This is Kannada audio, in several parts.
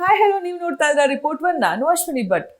ಹಾಯ್ ಹಲೋ ನೀವು ನೋಡ್ತಾ ಇದ್ರ ರಿಪೋರ್ಟ್ ಒನ್ ನಾನು ಅಶ್ವಿನಿ ಭಟ್.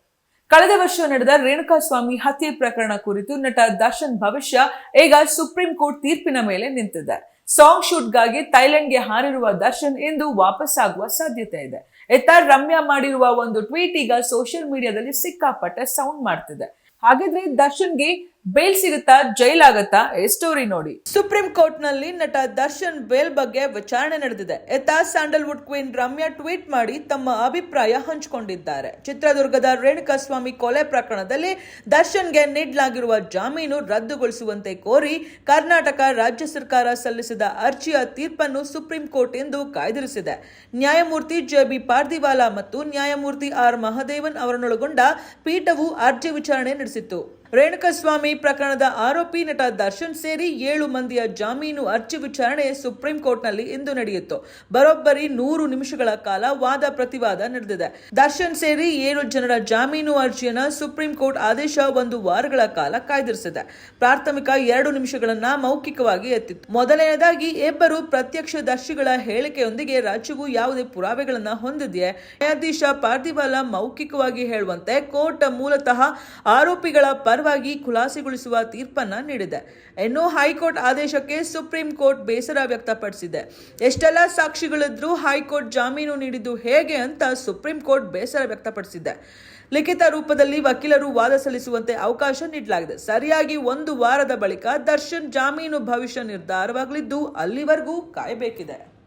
ಕಳೆದ ವರ್ಷ ನಡೆದ ರೇಣುಕಾಸ್ವಾಮಿ ಹತ್ಯೆ ಪ್ರಕರಣ ಕುರಿತು ನಟ ದರ್ಶನ್ ಭವಿಷ್ಯ ಈಗ ಸುಪ್ರೀಂ ಕೋರ್ಟ್ ತೀರ್ಪಿನ ಮೇಲೆ ನಿಂತಿದೆ. ಸಾಂಗ್ ಶೂಟ್ಗಾಗಿ ಥೈಲೆಂಡ್ಗೆ ಹಾರಿರುವ ದರ್ಶನ್ ಇಂದು ವಾಪಸ್ಸಾಗುವ ಸಾಧ್ಯತೆ ಇದೆ. ಎತ್ತ ರಮ್ಯಾ ಮಾಡಿರುವ ಒಂದು ಟ್ವೀಟ್ ಈಗ ಸೋಷಿಯಲ್ ಮೀಡಿಯಾದಲ್ಲಿ ಸಿಕ್ಕಾಪಟ್ಟೆ ಸೌಂಡ್ ಮಾಡ್ತಿದೆ. ಹಾಗಿದ್ರೆ ದರ್ಶನ್ಗೆ ಬೇಲ್ ಸಿಗುತ್ತಾ, ಜೈಲ್ ಆಗುತ್ತಾ? ಈ ಸ್ಟೋರಿ ನೋಡಿ. ಸುಪ್ರೀಂ ಕೋರ್ಟ್ನಲ್ಲಿ ನಟ ದರ್ಶನ್ ಬೇಲ್ ಬಗ್ಗೆ ವಿಚಾರಣೆ ನಡೆದಿದೆ. ಎತ್ತ ಸ್ಯಾಂಡಲ್ವುಡ್ ಕ್ವೀನ್ ರಮ್ಯಾ ಟ್ವೀಟ್ ಮಾಡಿ ತಮ್ಮ ಅಭಿಪ್ರಾಯ ಹಂಚಿಕೊಂಡಿದ್ದಾರೆ. ಚಿತ್ರದುರ್ಗದ ರೇಣುಕಾಸ್ವಾಮಿ ಕೊಲೆ ಪ್ರಕರಣದಲ್ಲಿ ದರ್ಶನ್ಗೆ ನೀಡಲಾಗಿರುವ ಜಾಮೀನು ರದ್ದುಗೊಳಿಸುವಂತೆ ಕೋರಿ ಕರ್ನಾಟಕ ರಾಜ್ಯ ಸರ್ಕಾರ ಸಲ್ಲಿಸಿದ ಅರ್ಜಿಯ ತೀರ್ಪನ್ನು ಸುಪ್ರೀಂ ಕೋರ್ಟ್ ಇಂದು ಕಾಯ್ದಿರಿಸಿದೆ. ನ್ಯಾಯಮೂರ್ತಿ ಜೆ ಬಿ ಪಾರ್ದಿವಾಲಾ ಮತ್ತು ನ್ಯಾಯಮೂರ್ತಿ ಆರ್ ಮಹದೇವನ್ ಅವರನ್ನೊಳಗೊಂಡ ಪೀಠವು ಅರ್ಜಿ ವಿಚಾರಣೆ ನಡೆಸಿತ್ತು. ರೇಣುಕಸ್ವಾಮಿ ಪ್ರಕರಣದ ಆರೋಪಿ ನಟ ದರ್ಶನ್ ಸೇರಿ ಏಳು ಮಂದಿಯ ಜಾಮೀನು ಅರ್ಜಿ ವಿಚಾರಣೆ ಸುಪ್ರೀಂ ಕೋರ್ಟ್ನಲ್ಲಿ ಇಂದು ನಡೆಯಿತು. ಬರೋಬ್ಬರಿ ನೂರು ನಿಮಿಷಗಳ ಕಾಲ ವಾದ ಪ್ರತಿವಾದ ನಡೆದಿದೆ. ದರ್ಶನ್ ಸೇರಿ ಏಳು ಜನರ ಜಾಮೀನು ಅರ್ಜಿಯನ್ನು ಸುಪ್ರೀಂ ಕೋರ್ಟ್ ಆದೇಶ ಒಂದು ವಾರಗಳ ಕಾಲ ಕಾಯ್ದಿರಿಸಿದೆ. ಪ್ರಾಥಮಿಕ ಎರಡು ನಿಮಿಷಗಳನ್ನ ಮೌಖಿಕವಾಗಿ ಎತ್ತಿತ್ತು. ಮೊದಲನೆಯದಾಗಿ ಇಬ್ಬರು ಪ್ರತ್ಯಕ್ಷದರ್ಶಿಗಳ ಹೇಳಿಕೆಯೊಂದಿಗೆ ರಾಜ್ಯವು ಯಾವುದೇ ಪುರಾವೆಗಳನ್ನ ಹೊಂದಿದೆಯೇ? ನ್ಯಾಯಾಧೀಶ ಪಾರ್ಥಿವಾಲ ಮೌಖಿಕವಾಗಿ ಹೇಳುವಂತೆ ಕೋರ್ಟ್ ಮೂಲತಃ ಆರೋಪಿಗಳ ಪರವಾಗಿ ಖುಲಾಸೆಗೊಳಿಸುವ ತೀರ್ಪನ್ನ ನೀಡಿದೆ. ಇನ್ನು ಹೈಕೋರ್ಟ್ ಆದೇಶಕ್ಕೆ ಸುಪ್ರೀಂ ಕೋರ್ಟ್ ಬೇಸರ ವ್ಯಕ್ತಪಡಿಸಿದೆ. ಎಷ್ಟೆಲ್ಲ ಸಾಕ್ಷಿಗಳಿದ್ರೂ ಹೈಕೋರ್ಟ್ ಜಾಮೀನು ನೀಡಿದ್ದು ಹೇಗೆ ಅಂತ ಸುಪ್ರೀಂ ಕೋರ್ಟ್ ಬೇಸರ ವ್ಯಕ್ತಪಡಿಸಿದೆ. ಲಿಖಿತ ರೂಪದಲ್ಲಿ ವಕೀಲರು ವಾದ ಸಲ್ಲಿಸುವಂತೆ ಅವಕಾಶ ನೀಡಲಾಗಿದೆ. ಸರಿಯಾಗಿ ಒಂದು ವಾರದ ಬಳಿಕ ದರ್ಶನ್ ಜಾಮೀನು ಭವಿಷ್ಯ ನಿರ್ಧಾರವಾಗಲಿದ್ದು ಅಲ್ಲಿವರೆಗೂ ಕಾಯಬೇಕಿದೆ.